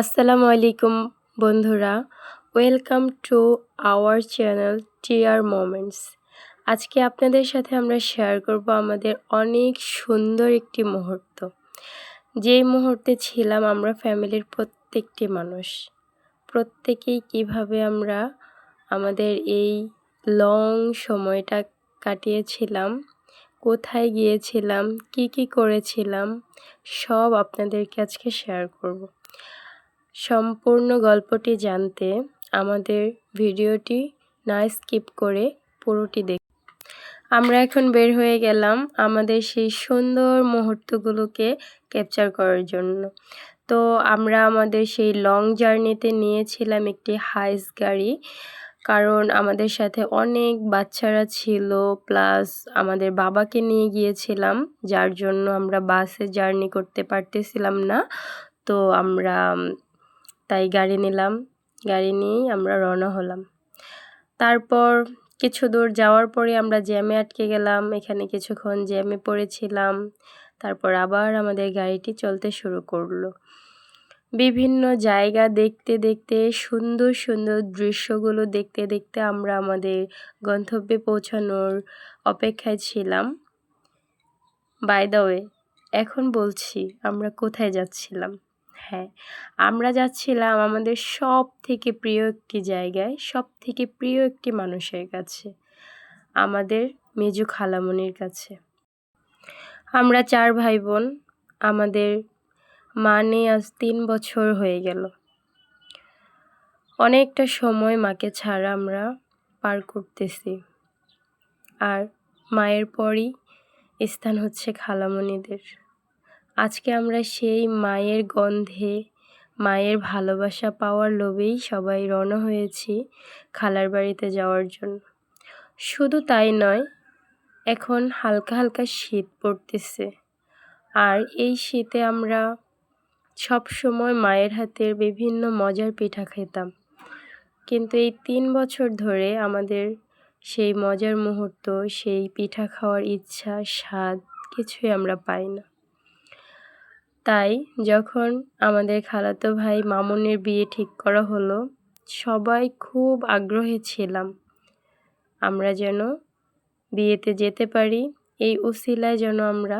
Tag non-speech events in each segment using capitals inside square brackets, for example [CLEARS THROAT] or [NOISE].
আসসালামু আলাইকুম বন্ধুরা। Welcome to our channel tear moments আজকে আপনাদের সাথে আমরা শেয়ার করব আমাদের অনেক সুন্দর একটি মুহূর্ত। যেই মুহূর্তে ছিলাম আমরা ফ্যামিলির প্রত্যেকটি মানুষ। প্রত্যেকেই কীভাবে আমরা আমাদের এই লং সময়টা কাটিয়েছিলাম, কোথায় গিয়েছিলাম, কি কি করেছিলাম, সব আপনাদেরকে আজকে শেয়ার করব। সম্পূর্ণ গল্পটি জানতে আমাদের ভিডিওটি না স্কিপ করে পুরোটি দেখ আমরা এখন বের হয়ে গেলাম আমাদের সেই সুন্দর মুহূর্তগুলোকে ক্যাপচার করার জন্য। তো আমরা আমাদের সেই লং জার্নিতে নিয়েছিলাম একটি হাইস গাড়ি, কারণ আমাদের সাথে অনেক বাচ্চারা ছিল প্লাস আমাদের বাবাকে নিয়ে গিয়েছিলাম, যার জন্য আমরা বাসে জার্নি করতে পারতেছিলাম না। তো আমরা তাই গাড়ি নিলাম। গাড়ি নিয়েই আমরা রওনা হলাম। তারপর কিছু দূর যাওয়ার পরে আমরা জ্যামে আটকে গেলাম। এখানে কিছুক্ষণ জ্যামে পড়েছিলাম। তারপর আবার আমাদের গাড়িটি চলতে শুরু করল। বিভিন্ন জায়গা দেখতে দেখতে, সুন্দর সুন্দর দৃশ্যগুলো দেখতে দেখতে আমরা আমাদের গন্তব্যে পৌঁছানোর অপেক্ষায় ছিলাম। বাই দ্য ওয়ে এখন বলছি আমরা কোথায় যাচ্ছিলাম। হ্যাঁ আমরা যাচ্ছিলাম আমাদের সব থেকে প্রিয় একটি জায়গায় সব থেকে প্রিয় একটি মানুষের কাছে, আমাদের মেজু খালামনির কাছে। আমরা চার ভাই বোন আমাদের মা মানে আজ তিন বছর হয়ে গেল। অনেকটা সময় মাকে ছাড়া আমরা পার করতেছি। আর মায়ের পরই স্থান হচ্ছে খালামণিদের। আজকে আমরা সেই মায়ের গন্ধে, মায়ের ভালোবাসা পাওয়ার লোভেই সবাই রওনা হয়েছি খালার বাড়িতে যাওয়ার জন্য। শুধু তাই নয়, এখন হালকা হালকা শীত পড়তেছে। আর এই শীতে আমরা সব সময় মায়ের হাতের বিভিন্ন মজার পিঠা খেতাম। কিন্তু এই তিন বছর ধরে আমাদের সেই মজার মুহূর্ত, সেই পিঠা খাওয়ার ইচ্ছা, স্বাদ কিছুই আমরা পাই না। তাই যখন আমাদের খালাতো ভাই মামুনের বিয়ে ঠিক করা হলো, সবাই খুব আগ্রহী ছিলাম আমরা যেন বিয়েতে যেতে পারি। এই উসিলায় যেন আমরা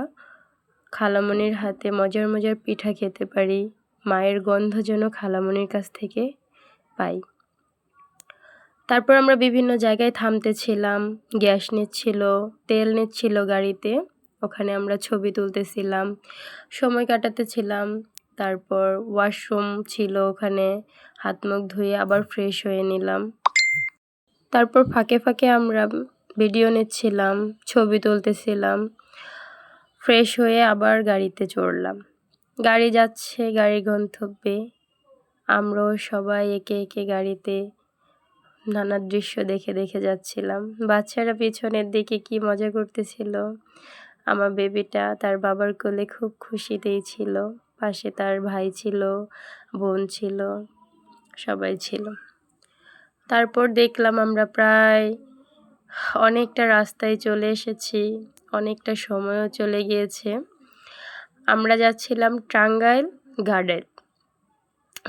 খালামনির হাতে মজার মজার পিঠা খেতে পারি, মায়ের গন্ধ যেন খালামনির কাছ থেকে পাই। তারপর আমরা বিভিন্ন জায়গায় থামতেছিলাম গ্যাস নিচ্ছিল, তেল নিচ্ছিল গাড়িতে। ওখানে আমরা ছবি তুলতেছিলাম, সময় কাটাতেছিলাম, তারপর ওয়াশরুম ছিল ওখানে, হাত মুখ ধুয়ে আবার ফ্রেশ হয়ে নিলাম। তারপর ফাঁকে ফাঁকে আমরা ভিডিও নিচ্ছিলাম, ছবি তুলতেছিলাম ফ্রেশ হয়ে আবার গাড়িতে চড়লাম। গাড়ি যাচ্ছে, গাড়ি গন্তব্যে। আমরাও সবাই একে একে গাড়িতে নানা দৃশ্য দেখে দেখে যাচ্ছিলাম। বাচ্চারা পিছনের দিকে কি মজা করতেছিল? আমার বেবিটা তার বাবার কোলে খুব খুশিতেই ছিল। পাশে তার ভাই ছিল, বোন ছিল, সবাই ছিল। তারপর দেখলাম আমরা প্রায় অনেকটা রাস্তায় চলে এসেছি, অনেকটা সময়ও চলে গিয়েছে। আমরা যাচ্ছিলাম টাঙ্গাইল গার্ডেন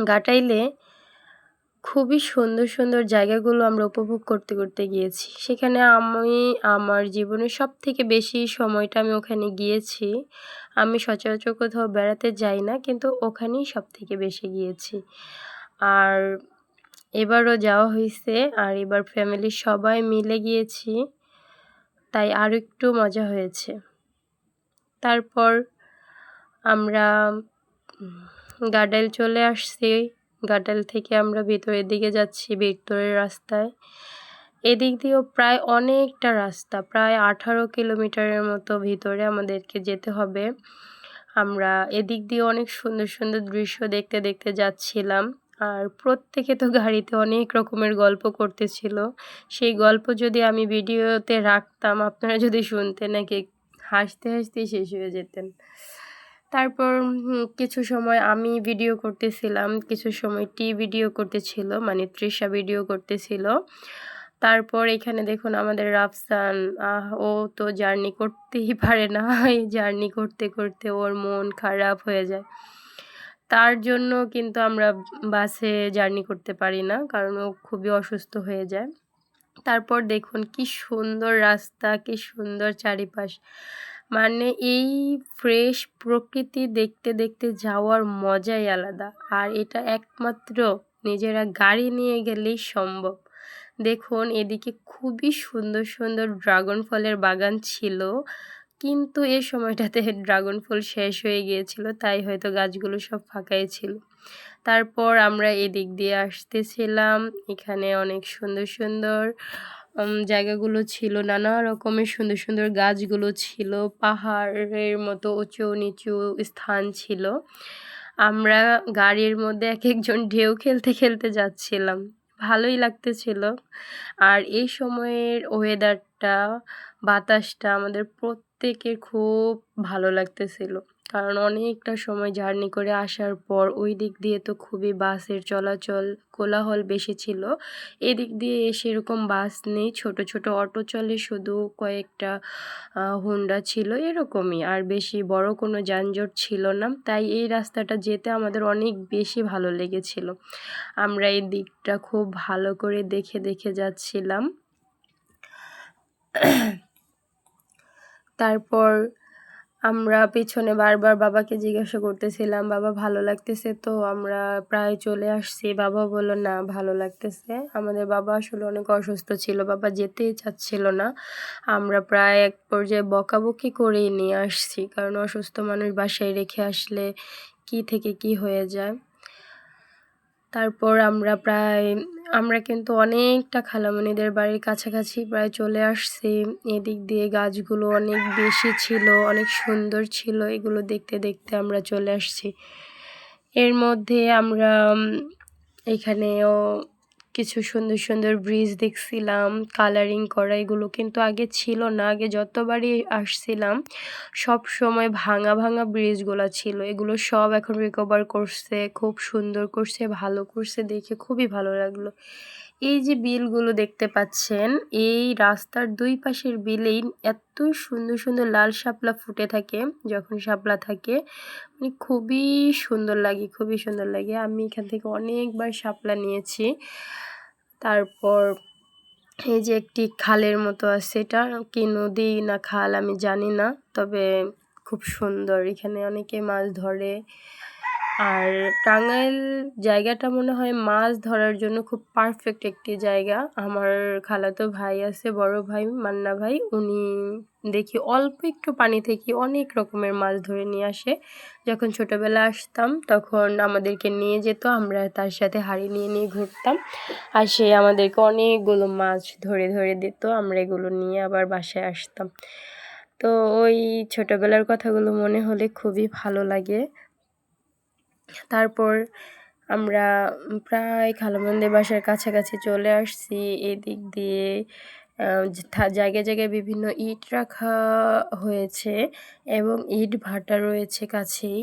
গাটাইলে খুবই সুন্দর সুন্দর জায়গাগুলো আমরা উপভোগ করতে করতে গিয়েছি। সেখানে আমি আমার জীবনের সব থেকে বেশি সময়টা আমি ওখানে গিয়েছি। আমি সচরাচর কোথাও বেড়াতে যাই না, কিন্তু ওখানেই সব থেকে বেশি গিয়েছি। আর এবারও যাওয়া হয়েছে আর এবার ফ্যামিলির সবাই মিলে গিয়েছি, তাই আরও একটু মজা হয়েছে। তারপর আমরা গার্ডেল চলে আসছি। গার্ডেল থেকে আমরা ভিতরের দিকে যাচ্ছি ভিতরের রাস্তায়। এদিক দিয়েও প্রায় অনেকটা রাস্তা, প্রায় আঠারো কিলোমিটারের মতো ভিতরে আমাদেরকে যেতে হবে। আমরা এদিক দিয়ে অনেক সুন্দর সুন্দর দৃশ্য দেখতে দেখতে যাচ্ছিলাম। আর প্রত্যেকে তো গাড়িতে অনেক রকমের গল্প করতেছিল। সেই গল্প যদি আমি ভিডিওতে রাখতাম, আপনারা যদি শুনতেন, নাকি হাসতে হাসতেই শেষ হয়ে যেতেন। তারপর কিছু সময় আমি ভিডিও করতেছিলাম, কিছু সময় টি ভিডিও করতেছিল মানে তৃষা ভিডিও করতেছিল। তারপর এখানে দেখুন আমাদের রাফসান ও তো জার্নি করতেই পারে না, এই জার্নি করতে করতে ওর মন খারাপ হয়ে যায়। তার জন্য কিন্তু আমরা বাসে জার্নি করতে পারি না, কারণ ও খুবই অসুস্থ হয়ে যায়। তারপর দেখুন কি সুন্দর রাস্তা, কি সুন্দর চারিপাশ। মানে এই ফ্রেশ প্রকৃতি দেখতে দেখতে যাওয়ার মজাই আলাদা। আর এটা একমাত্র নিজেরা গাড়ি নিয়ে গেলেই সম্ভব। দেখুন, এদিকে খুবই সুন্দর সুন্দর ড্রাগন ফলের বাগান ছিল, কিন্তু এ সময়টাতে ড্রাগন ফল শেষ হয়ে গিয়েছিল, তাই হয়তো গাছগুলো সব ফাঁকাই ছিল। তারপর আমরা এদিক দিয়ে আসতেছিলাম, এখানে অনেক সুন্দর সুন্দর জায়গাগুলো ছিল, নানা রকমের সুন্দর সুন্দর গাছগুলো ছিল, পাহাড়ের মতো উঁচু নিচু স্থান ছিল। আমরা গাড়ির মধ্যে এক একজন ঢেউ খেলতে খেলতে যাচ্ছিলাম। ভালোই লাগতেছিল। আর এই সময়ের ওয়েদারটা বাতাসটা আমাদের প্রত্যেকের খুব ভালো লাগতেছিল। কারণ অনেকটা সময় জার্নি করে আসার পর ওই দিক দিয়ে তো খুবই বাসের চলাচল কোলাহল বেশি ছিল। এদিক দিয়ে সেরকম বাস নেই, ছোট ছোট অটো চলে, শুধু কয়েকটা হুন্ডা ছিল এরকমই। আর বেশি বড় কোনো যানজট ছিল না। তাই এই রাস্তাটা যেতে আমাদের অনেক বেশি ভালো লেগেছিল। আমরা এই দিকটা খুব ভালো করে দেখে দেখে যাচ্ছিলাম। তারপর আমরা পেছনে বারবার বাবাকে জিজ্ঞাসা করতেছিলাম, বাবা, ভালো লাগতেছে তো? আমরা প্রায় চলে আসছি। বাবা বলল, না, ভালো লাগতেছে। আমাদের বাবা আসলে অনেক অসুস্থ ছিল। বাবা যেতেই চাচ্ছিল না। আমরা প্রায় এক পর্যায়ে বকাবকি করেই নিয়ে আসছি। কারণ অসুস্থ মানুষ বাসায় রেখে আসলে কি থেকে কি হয়ে যায়? তারপর আমরা প্রায়, আমরা কিন্তু অনেকটা খালামণিদের বাড়ির কাছাকাছি প্রায় চলে আসছি। এদিক দিয়ে গাছগুলো অনেক বেশি ছিল, অনেক সুন্দর ছিল। এগুলো দেখতে দেখতে আমরা চলে আসছি। এর মধ্যে আমরা এখানেও কিছু সুন্দর সুন্দর ব্রিজ দেখছিলাম কালারিং করা এগুলো কিন্তু আগে ছিল না, আগে যতবারই আসছিলাম, সব সময় ভাঙা ভাঙা ব্রিজগুলো ছিল। এগুলো সব এখন রিকভার করছে, খুব সুন্দর করছে, ভালো করছে, দেখে খুবই ভালো লাগল। এই যে বিলগুলো দেখতে পাচ্ছেন, এই রাস্তার দুই পাশের বিলেই এত সুন্দর সুন্দর লাল শাপলা ফুটে থাকে, যখন শাপলা থাকে মানে খুবই সুন্দর লাগে, খুবই সুন্দর লাগে। আমি এখান থেকে অনেকবার শাপলা নিয়েছি। তারপর এই যে একটি খালের মতো আছে এটা, কি নদী না খাল আমি জানি না, তবে খুব সুন্দর। এখানে অনেকে মাছ ধরে আর টাঙ্গাইল জায়গাটা মনে হয় মাছ ধরার জন্য খুব পারফেক্ট একটি জায়গা। আমার খালাতো ভাই আছে, বড় ভাই, মান্না ভাই, উনি দেখি অল্প একটু পানি থেকে অনেক রকমের মাছ ধরে নিয়ে আসে। যখন ছোটোবেলা আসতাম তখন আমাদেরকে নিয়ে যেত, আমরা তার সাথে হাড়ি নিয়ে নিয়ে ঘুরতাম। আর সে আমাদেরকে অনেকগুলো মাছ ধরে ধরে দিত, আমরা এগুলো নিয়ে আবার বাসায় আসতাম। তো ওই ছোটোবেলার কথাগুলো মনে হলে খুবই ভালো লাগে। তারপর আমরা প্রায় খালামন্দির বাসার কাছাকাছি চলে আসছি। এদিক দিয়ে জায়গায় জায়গায় বিভিন্ন ইট রাখা হয়েছে এবং ইট ভাটা রয়েছে কাছেই।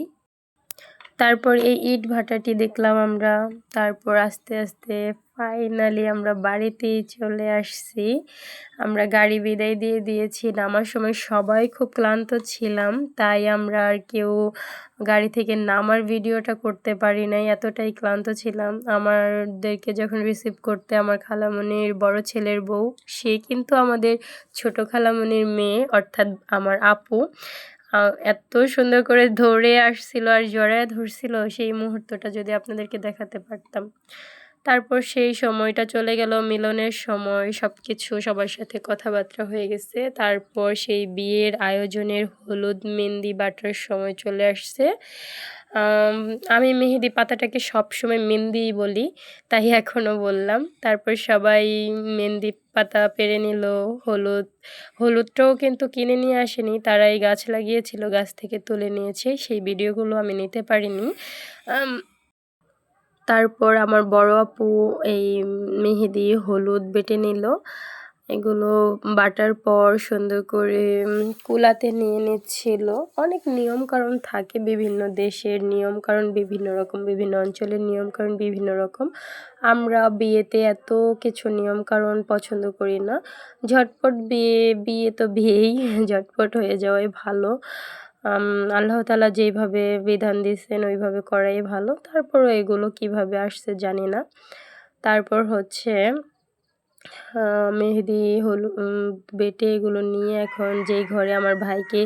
তারপর এই ইট ভাটাটি দেখলাম আমরা। তারপর আস্তে আস্তে ফাইনালি আমরা বাড়িতেই চলে আসছি। আমরা গাড়ি বিদায় দিয়ে দিয়েছি। নামার সময় সবাই খুব ক্লান্ত ছিলাম, তাই আমরা আর কেউ গাড়ি থেকে নামার ভিডিওটা করতে পারি নাই, এতটাই ক্লান্ত ছিলাম। আমাদেরকে যখন রিসিভ করতে আমার খালামণির বড় ছেলের বউ, সে কিন্তু আমাদের ছোট খালামণির মেয়ে, অর্থাৎ আমার আপু এত সুন্দর করে ধরে আসছিল আর জড়ায় ধরছিল, সেই মুহূর্তটা যদি আপনাদেরকে দেখাতে পারতাম। তারপর সেই সময়টা চলে গেল, মিলনের সময় সব কিছু সবার সাথে কথাবার্তা হয়ে গেছে। তারপর সেই বিয়ের আয়োজনের হলুদ মেহেন্দি বাটার সময় চলে আসছে। আমি মেহেদি পাতাটাকে সবসময় মেহেন্দিই বলি, তাই এখনও বললাম। তারপর সবাই মেহেন্দি পাতা পেরে নিল, হলুদ, হলুদটাও কিন্তু কিনে নিয়ে আসেনি, তারাই গাছ লাগিয়েছিল, গাছ থেকে তুলে নিয়েছে, সেই ভিডিওগুলো আমি নিতে পারিনি। তারপর আমার বড় আপু এই মেহেদি, হলুদ বেটে নিল। এগুলো বাটার পর সুন্দর করে কুলাতে নিয়ে নিচ্ছিল। অনেক নিয়ম কারণ থাকে বিভিন্ন দেশের নিয়ম কারণ বিভিন্ন রকম, বিভিন্ন অঞ্চলের নিয়ম কারণ বিভিন্ন রকম। আমরা বিয়েতে এত কিছু নিয়ম কারণ পছন্দ করি না। ঝটপট বিয়ে বিয়ে তো বিয়েই, ঝটপট হয়ে যাওয়াই ভালো। আল্লাহ তালা যেইভাবে বিধান দিচ্ছেন ওইভাবে করাই ভালো। তারপরও এগুলো কীভাবে আসছে জানি না। তারপর হচ্ছে মেহেদি, হলুদ বেটে এগুলো নিয়ে এখন যেই ঘরে আমার ভাইকে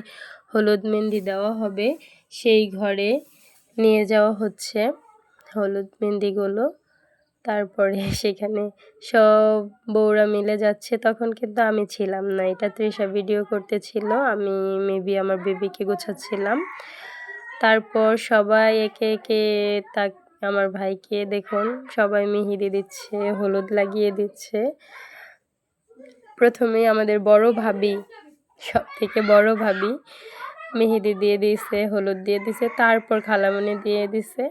হলুদ মেহেন্দি দেওয়া হবে, সেই ঘরে নিয়ে যাওয়া হচ্ছে হলুদ মেহেন্দিগুলো। তারপরে [LAUGHS] সেখানে সব বউরা মিলে যাচ্ছে, তখন কিন্তু আমি ছিলাম না। এটা তৃষা ভিডিও করতেছিল, আমি মেবি আমার বেবিকে গোছাচ্ছিলাম। তারপর সবাই একে একে তা আমার ভাইকে দেখুন, সবাই মেহেদি দিচ্ছে, হলুদ লাগিয়ে দিচ্ছে। প্রথমেই আমাদের বড় ভাবি সব থেকে বড় ভাবি, মেহেদি দিয়ে দিয়েছে, হলুদ দিয়ে দিছে তারপর খালামণি দিয়ে দিছে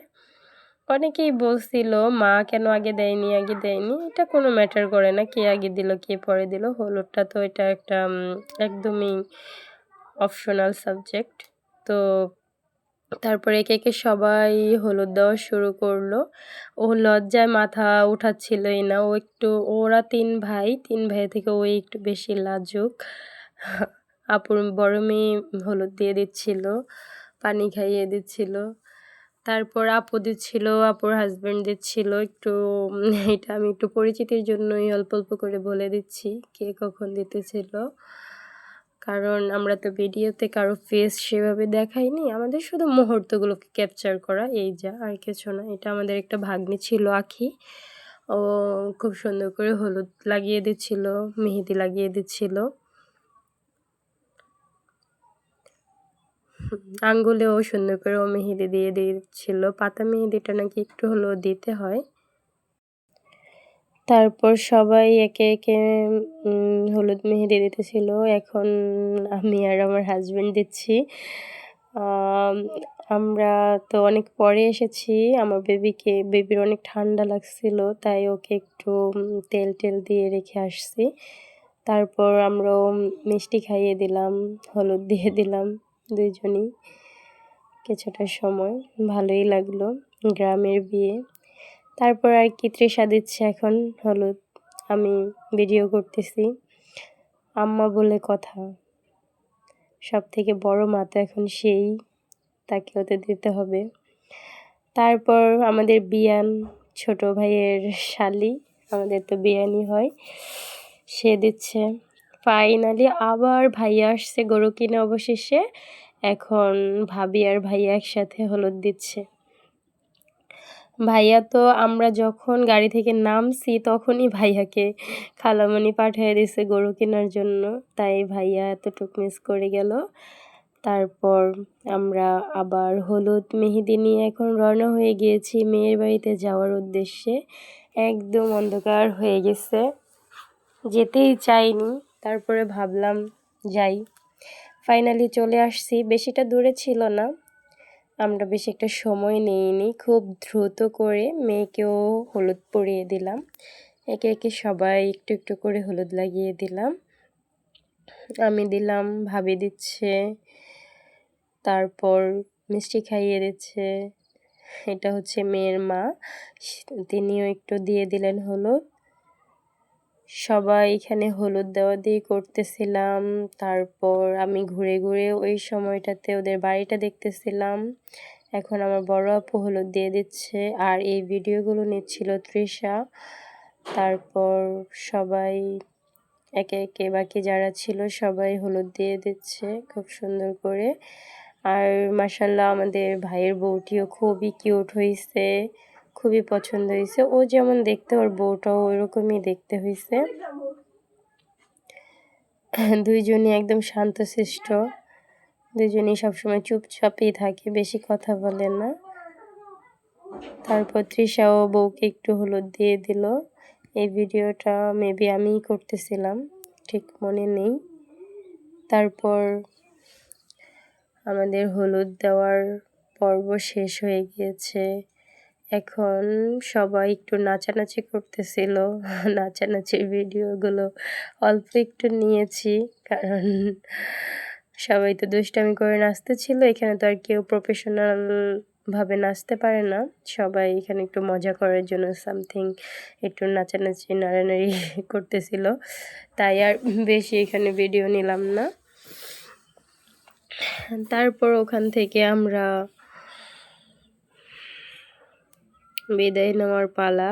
অনেকেই বলছিল, মা কেন আগে দেয়নি আগে দেয়নি? এটা কোনো ম্যাটার করে না, কে আগে দিল, কে পরে দিল। হলুদটা তো এটা একটা একদমই অপশনাল সাবজেক্ট তো তারপরে একে একে সবাই হলুদ দেওয়া শুরু করল। ও লজ্জায় মাথা উঠাচ্ছিলই না। ও একটু, ওরা তিন ভাই তিন ভাই থেকে ও একটু বেশি লাজুক। [LAUGHS] আপুর বড় মেয়ে হলুদ দিয়ে দিচ্ছিল, পানি খাইয়ে দিচ্ছিল। তারপর আপু দিচ্ছিল আপুর হাজব্যান্ড দিচ্ছিল একটু এটা আমি একটু পরিচিতির জন্যই অল্প অল্প করে বলে দিচ্ছি কে কখন দিতেছিল। কারণ আমরা তো ভিডিওতে কারও ফেস সেভাবে দেখাইনি, আমাদের শুধু মুহূর্তগুলোকে ক্যাপচার করা, এই যা, আর কিছু না। এটা আমাদের একটা ভাগ্নি ছিল, আখি। ও খুব সুন্দর করে হলুদ লাগিয়ে দিচ্ছিল, মেহেদি লাগিয়ে দিচ্ছিল। আঙ্গুলেও সুন্দর করে ও মেহেদি দিয়ে দিচ্ছিল। পাতা মেহেদিটা নাকি একটু হলেও দিতে হয়। তারপর সবাই একে একে হলুদ মেহেদি দিতেছিল। এখন আমি আর আমার হাজব্যান্ড দিচ্ছি। আমরা তো অনেক পরে এসেছি। আমার বেবিকে বেবির অনেক ঠান্ডা লাগছিল, তাই ওকে একটু তেল টেল দিয়ে রেখে আসছি। তারপর আমরাও মিষ্টি খাইয়ে দিলাম, হলুদ দিয়ে দিলাম। দুইজনই কিছুটা সময়, ভালোই লাগল গ্রামের বিয়ে। তারপর আর কি তৃষা দিচ্ছে এখন হলুদ। আমি ভিডিও করতেছি। আম্মা বলে কথা। সব থেকে বড় মা তো এখন সেই, তাকে ওতে দিতে হবে। তারপর আমাদের বিয়ান, ছোট ভাইয়ের শালি, আমাদের তো বিয়ানি হয়, সে দিচ্ছে। ফাইনালি আবার ভাইয়া আসছে গরু কিনে অবশেষে। এখন ভাবি আর ভাইয়া একসাথে হলুদ দিচ্ছে। ভাইয়া তো আমরা যখন গাড়ি থেকে নামছি তখনই ভাইয়াকে খালামণি পাঠিয়ে দিছে গরু কেনার জন্য। তাই ভাইয়া এতটুক মিস করে গেল। তারপর আমরা আবার হলুদ মেহেদি নিয়ে এখন রওনা হয়ে গিয়েছি মেয়ের বাড়িতে যাওয়ার উদ্দেশ্যে। একদম অন্ধকার হয়ে গেছে। যেতেই চাইনি। তারপরে ভাবলাম যাই। ফাইনালি চলে আসছি। বেশিটা দূরে ছিল না। আমরা বেশি একটা সময় নেইনি। খুব দ্রুত করে মেয়েকেও হলুদ পরিয়ে দিলাম। একে একে সবাই একটু একটু করে হলুদ লাগিয়ে দিলাম। আমি দিলাম, ভাবি দিচ্ছে, তারপর মিষ্টি খাইয়ে দিচ্ছে। এটা হচ্ছে মেয়ের মা। তিনিও একটু দিয়ে দিলেন হলুদ। সবাই এখানে হলুদ দেওয়া দিয়ে করতেছিলাম। তারপর আমি ঘুরে ঘুরে ওই সময়টাতে ওদের বাড়িটা দেখতেছিলাম। এখন আমার বড় আপু হলুদ দিয়ে দিচ্ছে। আর এই ভিডিওগুলো নিচ্ছিল তৃষা। তারপর সবাই, একে একে বাকি যারা ছিল সবাই হলুদ দিয়ে দিচ্ছে খুব সুন্দর করে। আর মাসাল্লাহ আমাদের ভাইয়ের বউটিও খুবই কিউট হয়েছে খুবই পছন্দ হয়েছে। ও যেমন দেখতে, ওর বউটাও ওইরকমই দেখতে হয়েছে। দুইজনই একদম শান্তশিষ্ট। দুজনই সবসময় চুপচাপই থাকে, বেশি কথা বলে না। তারপর তৃষাও বউকে একটু হলুদ দিয়ে দিল। এই ভিডিওটা মেবি আমিই করতেছিলাম, ঠিক মনে নেই। তারপর আমাদের হলুদ দেওয়ার পর্ব শেষ হয়ে গিয়েছে। এখন সবাই একটু নাচানাচি করতেছিল। [LAUGHS] নাচানাচির ভিডিওগুলো অল্প একটু নিয়েছি, কারণ সবাই তো দুষ্টামি করে নাচতেছিল, এখানে তো আর কেউ প্রফেশনাল ভাবে নাচতে পারে না। সবাই এখানে একটু মজা করার জন্য সামথিং একটু নাচানাচি, নাড়ানাড়ি [LAUGHS] করতেছিল। তাই আর বেশি এখানে ভিডিও নিলাম না। তারপর ওখান থেকে আমরা বিদায় নেওয়ার পালা।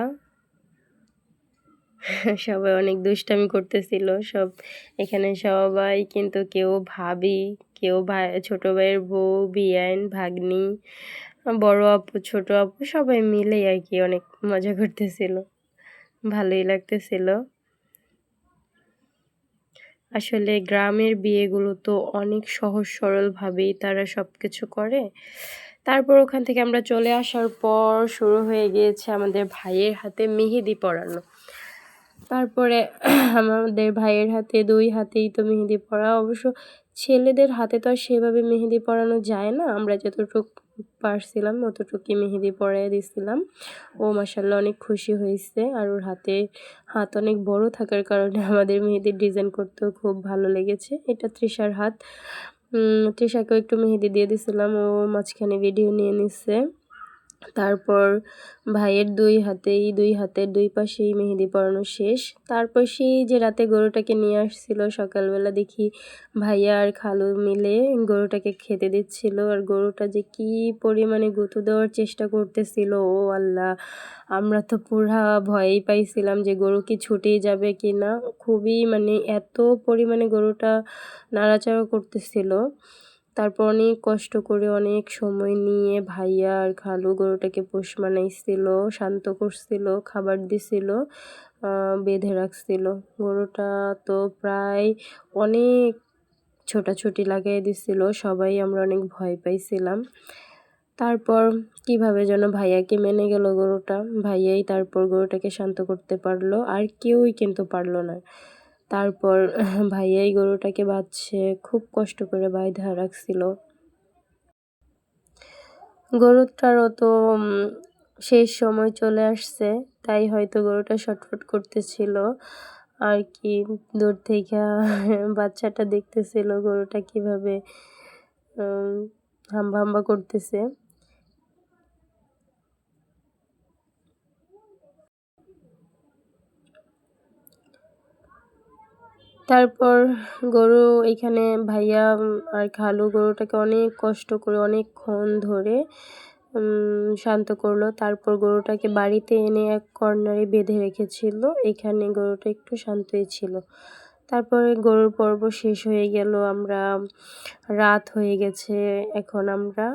সবাই অনেক দুষ্টামি করতেছিল, সব এখানে সবাই কিন্তু কেউ ভাবি, কেউ ভাই ছোটো ভাইয়ের বউ, বিয়ান, ভাগ্নি, বড় আপু, ছোট আপু, সবাই মিলেই আর কি অনেক মজা করতেছিল, ভালোই লাগতেছিল। আসলে গ্রামের বিয়েগুলো তো অনেক সহজ সরলভাবেই তারা সব কিছু করে। তারপর ওখান থেকে আমরা চলে আসার পর শুরু হয়ে গিয়েছে আমাদের ভাইয়ের হাতে মেহেদি পরানো। তারপরে [CLEARS THROAT] আমাদের ভাইয়ের হাতে, দুই হাতেই তো মেহেদি পরা। অবশ্য ছেলেদের হাতে তো আর সেভাবে মেহেদি পরানো যায় না। আমরা যতটুকু পারছিলাম অতটুকুই মেহেদি পরাই দিছিলাম। ও মাসাল্লাহ অনেক খুশি হয়েছে আর ওর হাতে, হাত অনেক বড় থাকার কারণে আমাদের মেহেদির ডিজাইন করতেও খুব ভালো লেগেছে। এটা তৃষার হাত। তৃষাকেও একটু মেহেদি দিয়ে দিছিলাম ও মাঝখানে ভিডিও নিয়ে নিচ্ছে তারপর ভাইয়ের দুই হাতেই, দুই হাতের দুই পাশেই মেহেদি পরানো শেষ। তারপর সেই যে রাতে গরুটাকে নিয়ে আসছিল সকালবেলা দেখি ভাইয়া আর খালু মিলে গরুটাকে খেতে দিচ্ছিল। আর গরুটা যে কি পরিমাণে গুঁতো দেওয়ার চেষ্টা করতেছিল, ও আল্লাহ! আমরা তো পুরা ভয়েই পাইছিলাম যে গরু কি ছুটেই যাবে কি না। খুবই মানে এত পরিমাণে গরুটা নাড়াচাড়া করতেছিল। তারপর অনেক কষ্ট করে অনেক সময় নিয়ে ভাইয়া আর খালু গরুটাকে পোষ মানাইছিল, শান্ত করছিল, খাবার দিছিল বেঁধে রাখছিল। গরুটা তো প্রায় অনেক ছোটাছুটি লাগাই দিছিল, সবাই আমরা অনেক ভয় পাইছিলাম। তারপর কীভাবে যেন ভাইয়াকে মেনে গেল গরুটা, ভাইয়াই তারপর গরুটাকে শান্ত করতে পারল, আর কেউই কিন্তু পারল না। তারপর [LAUGHS] ভাইয়াই গরুটাকে বাঁধছে, খুব কষ্ট করে বাইধা রাখছিল। গরুটারও তো শেষ সময় চলে আসছে, তাই হয়তো গরুটা শটফট করতেছিল। আর কি, দূর থেকে [LAUGHS] বাচ্চাটা দেখতেছিল গরুটা কীভাবে হাম্বা হাম্বা করতেছে। তারপর গরু এখানে ভাইয়া আর খালু গরুটাকে অনেক কষ্ট করে অনেকক্ষণ ধরে শান্ত করল। তারপর গরুটাকে বাড়িতে এনে এক কর্নারে বেঁধে রেখেছিল। এখানে গরুটা একটু শান্তই ছিল। তারপরে গরুর পর্ব শেষ হয়ে গেল। আমরা, রাত হয়ে গেছে। এখন আমরা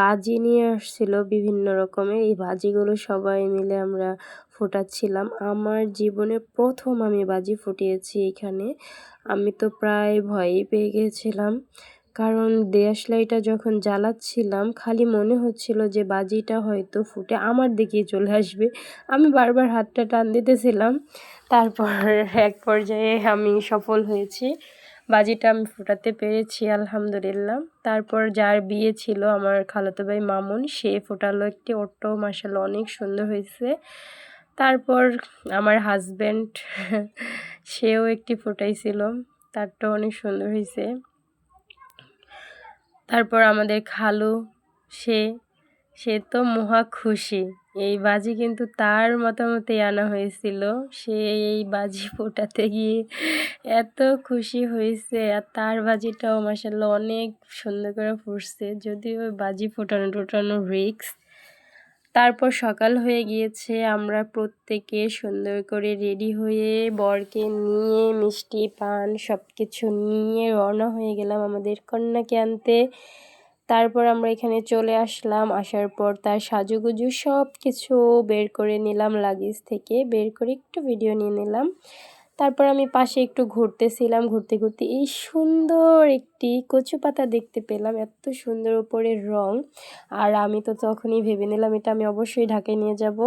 বাজি নিয়ে আসছিল বিভিন্ন রকমের এই বাজিগুলো সবাই মিলে আমরা ফোটাচ্ছিলাম। আমার জীবনে প্রথম আমি বাজি ফুটিয়েছি এখানে। আমি তো প্রায় ভয়ই পেয়ে গিয়েছিলাম কারণ দেশলাইটা যখন জ্বালাচ্ছিলাম, খালি মনে হচ্ছিল যে বাজিটা হয়তো ফুটে আমার দিকেই চলে আসবে। আমি বারবার হাতটা টান দিতেছিলাম। তারপর এক পর্যায়ে আমি সফল হয়েছি। বাজিটা আমি ফোটাতে পেরেছি, আলহামদুলিল্লাহ। তারপর যার বিয়ে ছিল আমার খালাতো ভাই মামুন, সে ফোটালো একটি ওটাও মাসাল অনেক সুন্দর হয়েছে। তারপর আমার হাজব্যান্ড, সেও একটি ফোটাইছিল তারটাও অনেক সুন্দর হয়েছে। তারপর আমাদের খালু, সে সে তো মহা খুশি। এই বাজি কিন্তু তার মতামতে আনা হয়েছিল। সে এই বাজি ফোটাতে গিয়ে এত খুশি হয়েছে আর তার বাজিটাও মাসাল্লাহ অনেক সুন্দর করে ফুটছে। যদিও বাজি ফোটানো টোটানো রিক্স তারপর সকাল হয়ে গিয়েছে। আমরা প্রত্যেকে সুন্দর করে রেডি হয়ে বরকে নিয়ে, মিষ্টি পান সব কিছু নিয়ে রওনা হয়ে গেলাম আমাদের কন্যাকে আনতে। তারপর আমরা এখানে চলে আসলাম। আসার পর তার সাজুগুজু সব কিছু বের করে নিলাম লাগেজ থেকে। বের করে একটু ভিডিও নিয়ে নিলাম। তারপর আমি পাশে একটু ঘুরতেছিলাম। ঘুরতে ঘুরতে এই সুন্দর একটি কচু পাতা দেখতে পেলাম। এত সুন্দর উপরের রং। আর আমি তো তখনই ভেবে নিলাম, এটা আমি অবশ্যই ঢাকায় নিয়ে যাব।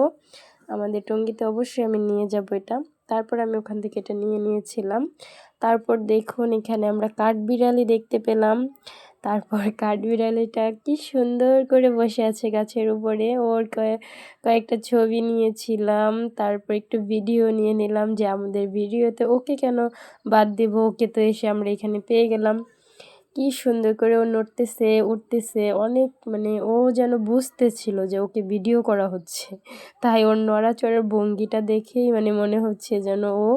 আমাদের টঙ্গিতে অবশ্যই আমি নিয়ে যাব এটা। তারপর আমি ওখান থেকে এটা নিয়ে নিয়েছিলাম। তারপর দেখুন, এখানে আমরা কাঠবিড়ালি দেখতে পেলাম। তারপর কাঠবিড়ালিটা কি সুন্দর করে বসে আছে গাছের উপরে। ওর কয়েকটা ছবি নিয়েছিলাম, তারপর একটু ভিডিও নিয়ে নিলাম যে আমাদের ভিডিওতে ওকে কেন বাদ দেবো, ওকে তো এসে আমরা এখানে পেয়ে গেলাম। কি সুন্দর করে ও নড়তেছে উঠতেছে অনেক মানে ও যেন বুঝতেছিল যে ওকে ভিডিও করা হচ্ছে। তাই ওর নড়াচড়ার ভঙ্গিটা দেখেই মানে মনে হচ্ছে যেন ও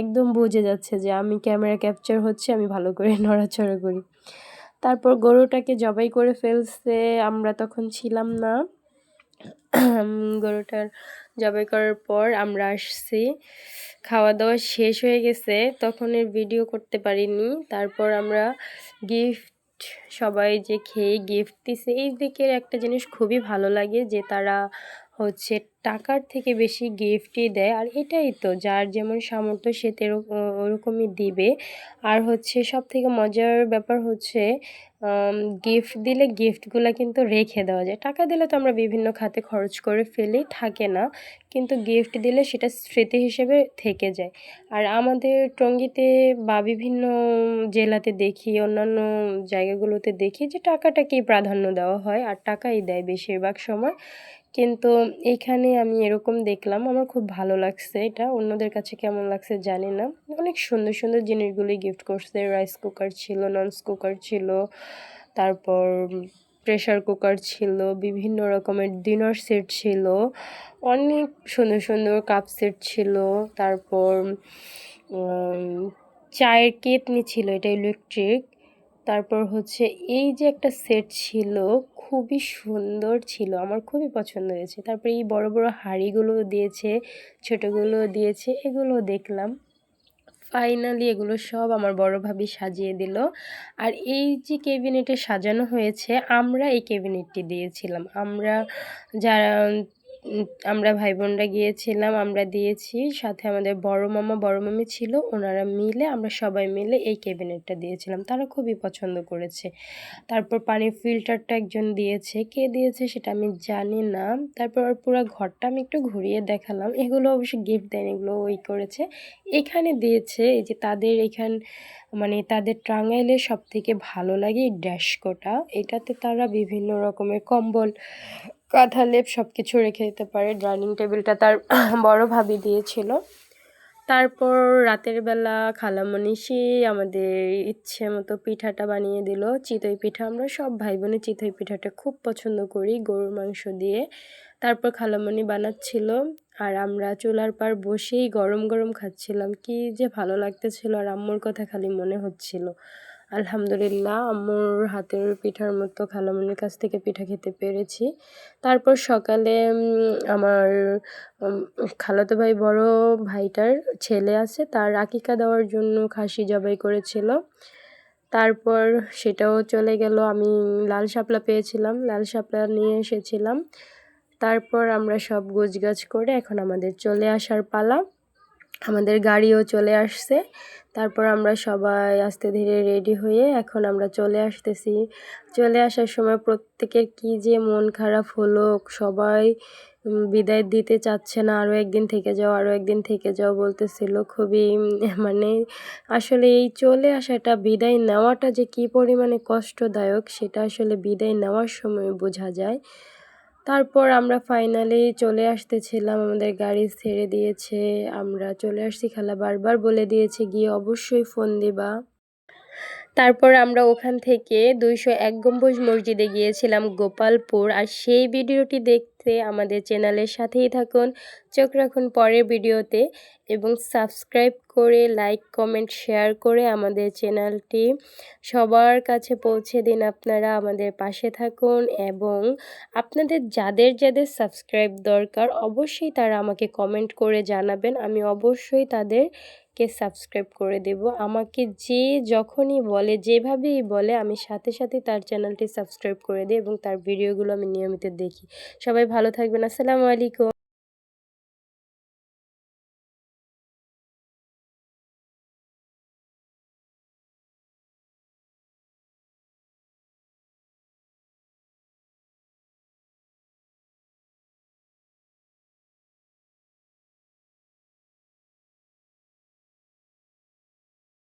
একদম বুঝে যাচ্ছে যে আমি ক্যামেরা ক্যাপচার হচ্ছে, আমি ভালো করে নড়াচড়া করি। তারপর গরুটাকে জবাই করে ফেলছে, আমরা তখন ছিলাম না। গরুটার জবাই করার পর আমরা আসছি। খাওয়া দাওয়া শেষ হয়ে গেছে, তখন এর ভিডিও করতে পারিনি। তারপর আমরা গিফট সবাই যে খেয়ে গিফট দিছে, এই দিকের একটা জিনিস খুবই ভালো লাগে যে তারা হচ্ছে টাকার থেকে বেশি গিফটই দেয়। আর এটাই তো, যার যেমন সামর্থ্য সে ওরকমই দিবে। আর হচ্ছে সব থেকে মজার ব্যাপার হচ্ছে গিফট দিলে গিফটগুলো কিন্তু রেখে দেওয়া যায়। টাকা দিলে তো আমরা বিভিন্ন খাতে খরচ করে ফেলি, থাকে না। কিন্তু গিফট দিলে সেটা স্মৃতি হিসেবে থেকে যায়। আর আমাদের টঙ্গিতে বা বিভিন্ন জেলাতে দেখি, অন্যান্য জায়গাগুলোতে দেখি যে টাকাটাকেই প্রাধান্য দেওয়া হয়। আর টাকাই দেয় বেশিরভাগ সময়। কিন্তু এখানে আমি এরকম দেখলাম, আমার খুব ভালো লাগছে এটা। অন্যদের কাছে কেমন লাগছে জানি না। অনেক সুন্দর সুন্দর জিনিসগুলি গিফট করছে। রাইস কুকার ছিল ননস কুকার ছিল, তারপর প্রেশার কুকার ছিল, বিভিন্ন রকমের ডিনার সেট ছিল, অনেক সুন্দর সুন্দর কাপ সেট ছিল, তারপর চায়ের কেতনি ছিল, এটা ইলেকট্রিক তারপর হচ্ছে এই যে একটা সেট ছিল, খুবই সুন্দর ছিল, আমার খুবই পছন্দ হয়েছে। তারপরে এই বড় বড় হাঁড়িগুলো দিয়েছে, ছোটোগুলো দিয়েছে, এগুলো দেখলাম। ফাইনালি এগুলো সব আমার বড় ভাবি সাজিয়ে দিল। আর এই যে কেবিনেটে সাজানো হয়েছে, আমরা এই কেবিনেটটি দিয়েছিলাম। আমরা যারা আমরা ভাই বোনরা গিয়েছিলাম, আমরা দিয়েছি। সাথে আমাদের বড় মামা, বড় মামি ছিল, ওনারা মিলে আমরা সবাই মিলে এই ক্যাবিনেটটা দিয়েছিলাম। তারা খুবই পছন্দ করেছে। তারপর পানির ফিল্টারটা একজন দিয়েছে। কে দিয়েছে সেটা আমি জানি না। তারপর পুরো ঘরটা আমি একটু ঘুরিয়ে দেখালাম। এগুলো অবশ্যই গিফট দেন এগুলো ওই করেছে। এখানে দিয়েছে, এই যে তাদের এখান মানে তাদের টাঙ্গাইলের সব থেকে ভালো লাগে এই ড্যাশকোটা এটাতে তারা বিভিন্ন রকমের কম্বল কাঁথা লেপ সব কিছু রেখে দিতে পারে। ডাইনিং টেবিলটা তার [CLEARS THROAT] বড় ভাবি দিয়েছিল। তারপর রাতের বেলা খালামণি আমাদের ইচ্ছে মতো পিঠাটা বানিয়ে দিল, চিতই পিঠা। আমরা সব ভাই বোনে চিতই পিঠাটা খুব পছন্দ করি গরুর মাংস দিয়ে। তারপর খালামণি বানাচ্ছিল আর আমরা চুলার পার বসেই গরম গরম খাচ্ছিলাম। কি যে ভালো লাগতেছিল আর আম্মুর কথা খালি মনে হচ্ছিল। আলহামদুলিল্লাহ, আম্মুর হাতের পিঠার মতো খালামণির কাছ থেকে পিঠা খেতে পেরেছি। তারপর সকালে আমার খালাতো ভাই বড় ভাইটার ছেলে আছে, তার আকিকা দেওয়ার জন্য খাসি জবাই করেছিল। তারপর সেটাও চলে গেল, আমি লাল শাপলা পেয়েছিলাম, লাল শাপলা নিয়ে এসেছিলাম। তারপর আমরা সব গোছগাছ করে এখন আমাদের চলে আসার পালা। আমাদের গাড়িও চলে আসছে। তারপর আমরা সবাই আস্তে ধীরে রেডি হয়ে এখন আমরা চলে আসতেছি। চলে আসার সময় প্রত্যেকের কি যে মন খারাপ হলো, সবাই বিদায় দিতে চাচ্ছে না আরও একদিন থেকে যাও আরও একদিন থেকে যাও বলতেছিল। খুবই মানে আসলে এই চলে আসাটা, বিদায় নেওয়াটা যে কি পরিমাণে কষ্টদায়ক, সেটা আসলে বিদায় নেওয়ার সময় বোঝা যায়। তারপর আমরা ফাইনালি চলে আসতেছিলাম, আমাদের গাড়ি ছেড়ে দিয়েছে। আমরা চলে আসছি খালা বারবার বলে দিয়েছে, গিয়ে অবশ্যই ফোন দিবা। তারপর আমরা ওখান থেকে দুইশো এক গম্বুজ মসজিদে গিয়েছিলাম, গোপালপুর। আর সেই ভিডিওটি দেখতে আমাদের চ্যানেলের সাথেই থাকুন। চোখ রাখুন পরের ভিডিওতে। এবং সাবস্ক্রাইব করে লাইক কমেন্ট শেয়ার করে আমাদের চ্যানেলটি সবার কাছে পৌঁছে দিন আপনারা আমাদের পাশে থাকুন এবং আপনাদের যাদের যাদের সাবস্ক্রাইব দরকার অবশ্যই তারা আমাকে কমেন্ট করে জানাবেন। আমি অবশ্যই তাদের কে সাবস্ক্রাইব করে দেব। আমাকে যে যখনই বলে, যেভাবেই বলে, আমি সাথে সাথে তার চ্যানেলটি সাবস্ক্রাইব করে দিই এবং তার ভিডিওগুলো আমি নিয়মিত দেখি। সবাই ভালো থাকবেন। আসসালামু আলাইকুম।